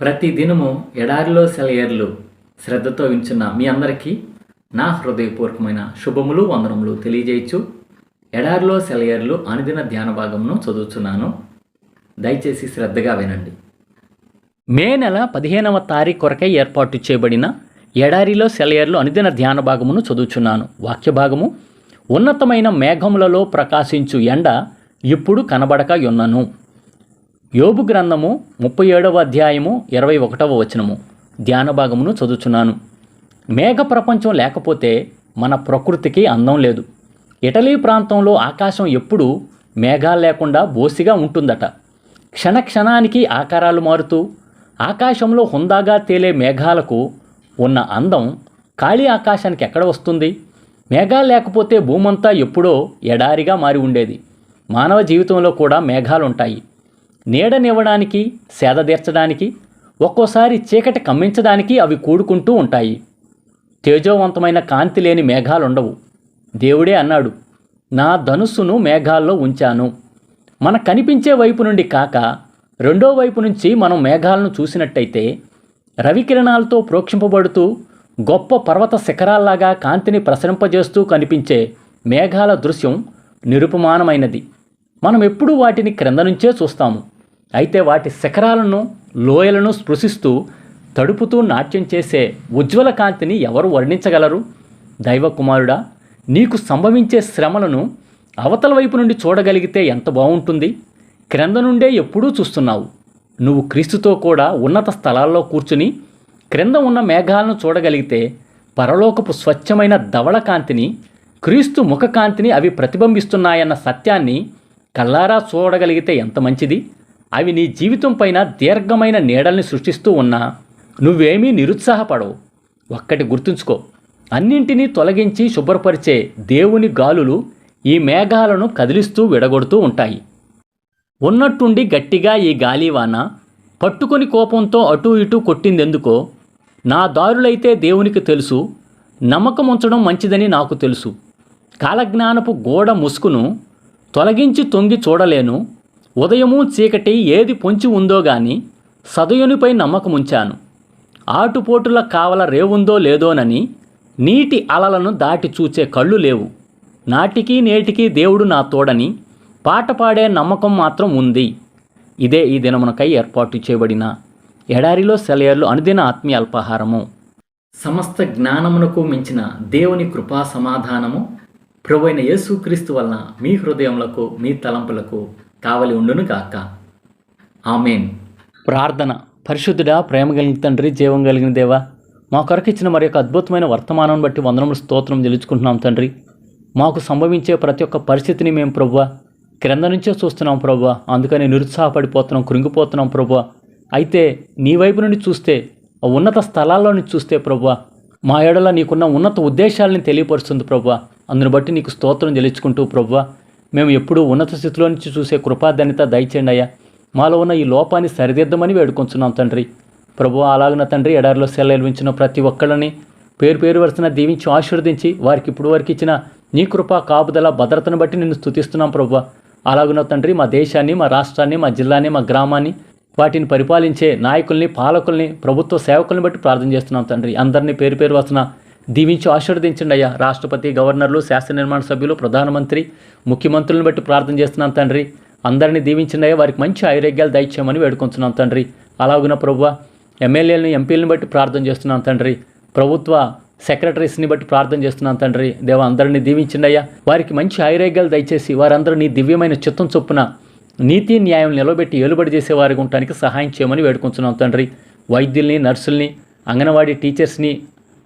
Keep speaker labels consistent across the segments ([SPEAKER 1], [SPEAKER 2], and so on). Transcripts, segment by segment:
[SPEAKER 1] ప్రతి దినము ఎడారిలో సెలయర్లు శ్రద్ధతో వించున్న మీ అందరికీ నా హృదయపూర్వకమైన శుభములు వందనములు తెలియజేయచ్చు. ఎడారిలో సెలయర్లు అనుదిన ధ్యాన భాగమును చదువుతున్నాను దయచేసి శ్రద్ధగా వినండి. మే నెల పదిహేనవ తారీఖు కొరకై ఏర్పాటు చేయబడిన ఎడారిలో సెలయర్లు అనుదిన ధ్యాన భాగమును చదువుచున్నాను. వాక్య భాగము ఉన్నతమైన మేఘములలో ప్రకాశించు ఎండ ఇప్పుడు కనబడక ఉన్నను యోబు గ్రంథము ముప్పై ఏడవ అధ్యాయము ఇరవై ఒకటవ వచనము. ధ్యాన భాగమును చదువుచున్నాను. మేఘ ప్రపంచం లేకపోతే మన ప్రకృతికి అందం లేదు. ఇటలీ ప్రాంతంలో ఆకాశం ఎప్పుడూ మేఘాలు లేకుండా బోసిగా ఉంటుందట. క్షణ క్షణానికి ఆకారాలు మారుతూ ఆకాశంలో హుందాగా తేలే మేఘాలకు ఉన్న అందం ఖాళీ ఆకాశానికి ఎక్కడ వస్తుంది? మేఘాలు లేకపోతే భూమంతా ఎప్పుడో ఎడారిగా మారి ఉండేది. మానవ జీవితంలో కూడా మేఘాలు ఉంటాయి నీడనివ్వడానికి సేద తీర్చడానికి ఒక్కోసారి చీకటి కమ్మించడానికి అవి కూడుకుంటూ ఉంటాయి. తేజోవంతమైన కాంతి లేని మేఘాలుండవు. దేవుడే అన్నాడు నా ధనుస్సును మేఘాల్లో ఉంచాను. మన కనిపించే వైపు నుండి కాక రెండో వైపు నుంచి మనం మేఘాలను చూసినట్టయితే రవికిరణాలతో ప్రోక్షింపబడుతూ గొప్ప పర్వత శిఖరాల్లాగా కాంతిని ప్రసరింపజేస్తూ కనిపించే మేఘాల దృశ్యం నిరుపమానమైనది. మనం ఎప్పుడూ వాటిని క్రింద నుంచే చూస్తాము. అయితే వాటి శిఖరాలను లోయలను స్పృశిస్తూ తడుపుతూ నాట్యం చేసే ఉజ్వల కాంతిని ఎవరు వర్ణించగలరు? దైవకుమారుడా నీకు సంభవించే శ్రమలను అవతల వైపు నుండి చూడగలిగితే ఎంత బాగుంటుంది క్రింద నుండే ఎప్పుడూ చూస్తున్నావు. నువ్వు క్రీస్తుతో కూడా ఉన్నత స్థలాల్లో కూర్చుని క్రింద ఉన్న మేఘాలను చూడగలిగితే పరలోకపు స్వచ్ఛమైన ధవళ కాంతిని క్రీస్తు ముఖకాంతిని అవి ప్రతిబింబిస్తున్నాయన్న సత్యాన్ని కల్లారా చూడగలిగితే ఎంత మంచిది? అవి నీ జీవితం పైన దీర్ఘమైన నీడల్ని సృష్టిస్తూ ఉన్నా నువ్వేమీ నిరుత్సాహపడవు. ఒక్కటి గుర్తుంచుకో అన్నింటినీ తొలగించి శుభ్రపరిచే దేవుని గాలులు ఈ మేఘాలను కదిలిస్తూ విడగొడుతూ ఉంటాయి. ఉన్నట్టుండి గట్టిగా ఈ గాలివాన పట్టుకొని కోపంతో అటూ ఇటూ కొట్టిందెందుకో నా దారులైతే దేవునికి తెలుసు నమ్మకం ఉంచడం మంచిదని నాకు తెలుసు. కాలజ్ఞానపు గోడ ముసుకును తొలగించి తొంగి చూడలేను ఉదయము చీకటి ఏది పొంచి ఉందో గాని సదయునిపై నమ్మకం ఉంచాను ఆటుపోటుల కావల రేవుందో లేదోనని నీటి అలలను దాటి చూచే కళ్ళు లేవు. నాటికి నేటికి దేవుడు నా తోడని పాట పాడే నమ్మకం మాత్రం ఉంది. ఇదే ఈ దినమునకై ఏర్పాటు చేయబడిన ఎడారిలో సెలయర్లు అనుదిన ఆత్మీయ అల్పాహారము. సమస్త జ్ఞానమునకు మించిన దేవుని కృపా సమాధానము. ప్రభువైన యేసుక్రీస్తు వలన మీ హృదయములకు మీ తలంపులకు కావలి ఉండును కాక ఆమెన్. ప్రార్థన. పరిశుద్ధుడా ప్రేమ కలిగిన తండ్రి జీవం కలిగిన దేవా మా కొరకు ఇచ్చిన మరి యొక్క అద్భుతమైన వర్తమానం బట్టి వందనములు స్తోత్రం తెలుసుకుంటున్నాం తండ్రి. మాకు సంభవించే ప్రతి ఒక్క పరిస్థితిని మేము ప్రభువ క్రింద నుంచే చూస్తున్నాం ప్రభువ. అందుకని నిరుత్సాహపడిపోతున్నాం కృంగిపోతున్నాం ప్రభువ. అయితే నీ వైపు నుండి చూస్తే ఉన్నత స్థలాల్లో నుంచి చూస్తే ప్రభువ మా ఏడల నీకున్న ఉన్నత ఉద్దేశాలని తెలియపరుస్తుంది ప్రభువ. అందుని బట్టి నీకు స్తోత్రం తెలుసుకుంటూ ప్రభువ మేము ఎప్పుడూ ఉన్నత స్థితిలో నుంచి చూసే కృపాధన్యత దయచేయండి అయ్యా. మాలో ఉన్న ఈ లోపాన్ని సరిదిద్దమని వేడుకొంచున్నాం తండ్రి. ప్రభు అలాగిన తండ్రి ఎడారిలో సెలవించిన ప్రతి ఒక్కళ్ళని పేరు పేరు వరుసన దీవించి ఆశీర్వదించి వారికి ఇప్పుడు వరకు ఇచ్చిన నీ కృప కాపుదల భద్రతను బట్టి నిన్ను స్థుతిస్తున్నాం ప్రభు అలాగున్న తండ్రి మా దేశాన్ని మా రాష్ట్రాన్ని మా జిల్లాని మా గ్రామాన్ని వాటిని పరిపాలించే నాయకుల్ని పాలకుల్ని ప్రభుత్వ సేవకుల్ని బట్టి ప్రార్థన చేస్తున్నాం తండ్రి. అందరినీ పేరు పేరు వస్తున్న దీవించి ఆశీర్వదించండి అయ్యా. రాష్ట్రపతి గవర్నర్లు శాసన నిర్మాణ సభ్యులు ప్రధానమంత్రి ముఖ్యమంత్రులను బట్టి ప్రార్థన చేస్తున్నాం తండ్రి. అందరినీ దీవించండి అయ్యా. వారికి మంచి ఆరోగ్యాలు దయచేయమని వేడుకొంచున్నాం తండ్రి. అలాగున ప్రభు ఎమ్మెల్యేలను ఎంపీలను బట్టి ప్రార్థన చేస్తున్నాం తండ్రి. ప్రభుత్వ సెక్రటరీస్ని బట్టి ప్రార్థన చేస్తున్నాం తండ్రి. దేవ అందరినీ దీవించండి అయ్యా. వారికి మంచి ఆరోగ్యాలు దయచేసి వారందరూ నీ దివ్యమైన చిత్తం చొప్పున నీతి న్యాయం నిలబెట్టి ఏలుబడి చేసే వారికి ఉండటానికి సహాయం చేయమని వేడుకుంటున్నాం తండ్రి. వైద్యుల్ని నర్సుల్ని అంగన్వాడీ టీచర్స్ని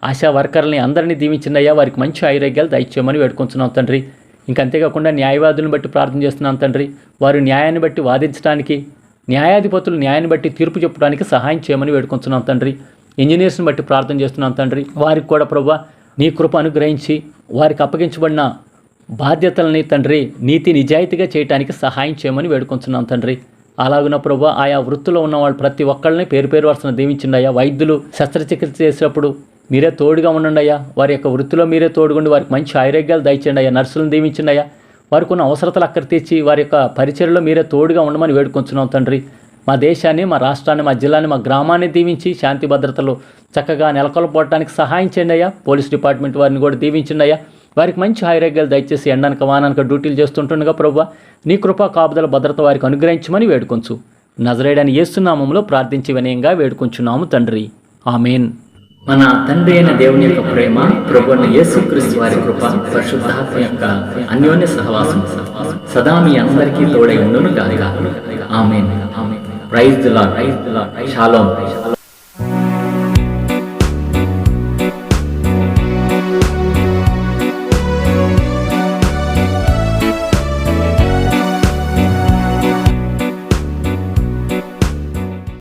[SPEAKER 1] ఆశా వర్కర్లని అందరినీ దీవించిందయ్యా వారికి మంచి ఆరోగ్యాలు దయచేయమని వేడుకుంటున్నాం తండ్రి. ఇంకంతేకాకుండా న్యాయవాదులను బట్టి ప్రార్థన చేస్తున్నాం తండ్రి. వారు న్యాయాన్ని బట్టి వాదించడానికి న్యాయాధిపతులు న్యాయాన్ని బట్టి తీర్పు చెప్పడానికి సహాయం చేయమని వేడుకుంటున్నాం తండ్రి. ఇంజనీర్స్ని బట్టి ప్రార్థన చేస్తున్నాం తండ్రి. వారికి కూడా ప్రభా నీ కృప అనుగ్రహించి వారికి అప్పగించబడిన బాధ్యతలని తండ్రి నీతి నిజాయితీగా చేయడానికి సహాయం చేయమని వేడుకుంటున్నాం తండ్రి. అలాగున ప్రభు ఆయా వృత్తిలో ఉన్న వాళ్ళు ప్రతి ఒక్కళ్ళని పేరు పేరు వరుసన దీవించిండయా వైద్యులు శస్త్రచికిత్స చేసేటప్పుడు మీరే తోడుగా ఉండండి అయ్యా. వారి యొక్క వృత్తిలో మీరే తోడుగుండి. వారికి మంచి ఆరోగ్యాలు దయచేయండి అయ్యా. నర్సులను దీవించండి అయ్యా. వారికి ఉన్న అవసరతలు అక్కడ తీర్చి వారి యొక్క పరిచయలో మీరే తోడుగా ఉండమని వేడుకొంచున్నాం తండ్రి. మా దేశాన్ని మా రాష్ట్రాన్ని మా జిల్లాని మా గ్రామాన్ని దీవించి శాంతి భద్రతలు చక్కగా నెలకొల్పోవడానికి సహాయం చేయండి అయ్యా. పోలీస్ డిపార్ట్మెంట్ వారిని కూడా దీవించండి అయ్యా. వారికి మంచి ఆరోగ్యాలు దయచేసి ఎండనక వాననక డ్యూటీలు చేస్తుంటుండగా ప్రభు నీ కృపా కాపుదల భద్రత వారికి అనుగ్రహించమని వేడుకొంచు. నజరేడని ఏస్తున్నామంలో ప్రార్థించి వినయంగా వేడుకొంచున్నాము తండ్రి. ఆమెన్. మన తండ్రి అయిన దేవుని యొక్క ప్రేమ ప్రభుని యేసుక్రీస్తు వారి కృప పరిశుద్ధాత్మ యొక్క అన్యోన్య సహవాసం సదా మీ అందరికీ తోడై ఉండును గాక amen. Praise the Lord. Praise the Lord. Shalom